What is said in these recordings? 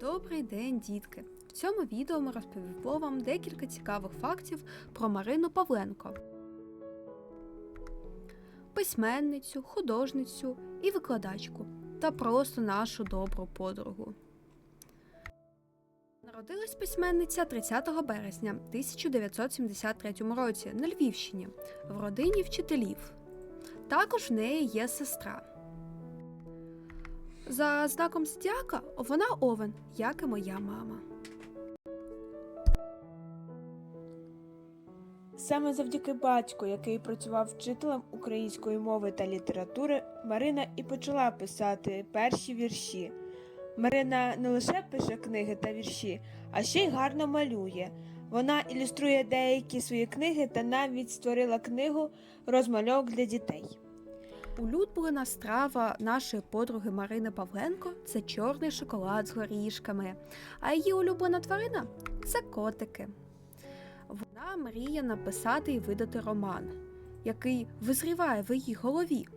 Добрий день, дітки! В цьому відео ми розповімо вам декілька цікавих фактів про Марину Павленко. Письменницю, художницю і викладачку та просто нашу добру подругу. Народилась письменниця 30 березня 1973 році на Львівщині в родині вчителів. Також в неї є сестра. За знаком зодіака вона овен, як і моя мама. Саме завдяки батьку, який працював вчителем української мови та літератури, Марина і почала писати перші вірші. Марина не лише пише книги та вірші, а ще й гарно малює. Вона ілюструє деякі свої книги та навіть створила книгу розмальовок для дітей. Улюблена страва нашої подруги Марини Павленко це чорний шоколад з горішками, а її улюблена тварина це котики. Вона мріє написати і видати роман, який визріває в її голові.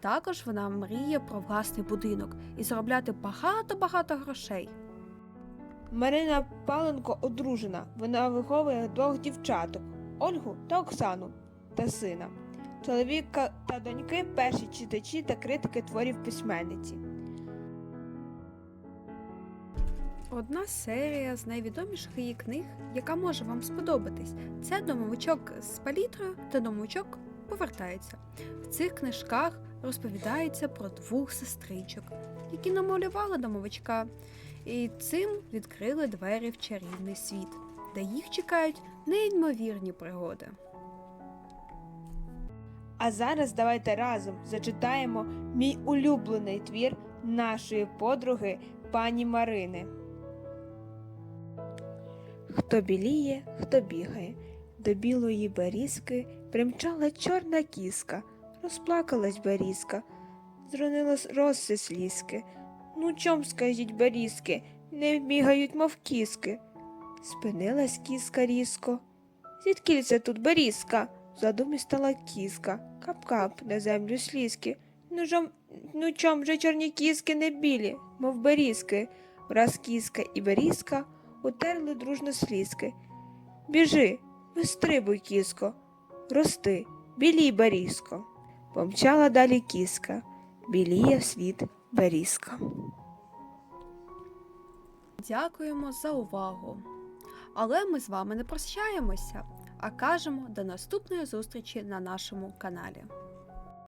Також вона мріє про власний будинок і заробляти багато-багато грошей. Марина Паленко одружена. Вона виховує двох дівчаток Ольгу та Оксану та сина. Чоловіка та доньки перші читачі та критики творів письменниці. Одна серія з найвідоміших її книг, яка може вам сподобатись, це домовичок з палітрою та домовичок повертається. В цих книжках розповідається про двох сестричок, які намалювали домовичка, і цим відкрили двері в чарівний світ, де їх чекають неймовірні пригоди. А зараз давайте разом зачитаємо мій улюблений твір нашої подруги пані Марини. Хто біліє, хто бігає, до білої берізки примчала чорна кіска, розплакалась берізка, зронилась роси слізки. Ну чом, скажіть, берізки, не бігають, мов кіски. Спинилась кіска різко. Звідкіль це тут берізка? Задумі стала кіска, кап-кап на землю слізки. Ну жом, ну чом же чорні кіски не білі, мов берізки. Враз кіска і берізка утерли дружно слізки. Біжи, вистрибуй, кіско, рости, білій берізко. Помчала далі кіска, біліє вслід берізка. Дякуємо за увагу! Але ми з вами не прощаємося, а кажемо до наступної зустрічі на нашому каналі.